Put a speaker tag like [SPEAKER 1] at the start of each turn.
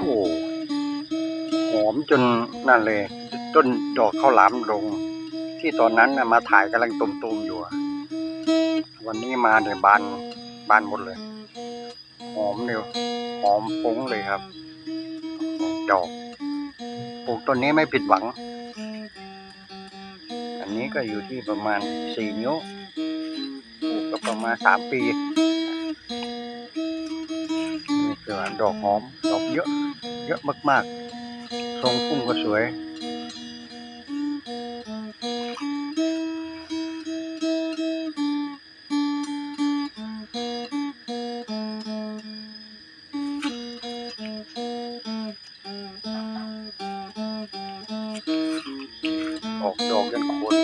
[SPEAKER 1] โอ้หอมจนนั่นเลย ต้นดอกข้าวหลามลง ที่ตอนนั้นนะมาถ่ายกำลังตุ่มๆอยู่วันนี้มาเนี่ยบานบานหมดเลย หอมเนี่ยหอมฟุ้งเลยครับ ดอกปลูกต้นนี้ไม่ผิดหวัง อันนี้ก็อยู่ที่ประมาณสี่นิ้วปลูกก็ประมาณสามปี คือดอกหอม ดอกเยอะ เยอะมากๆ ทรงพุ่มก็สวย ออกดอกกันโคน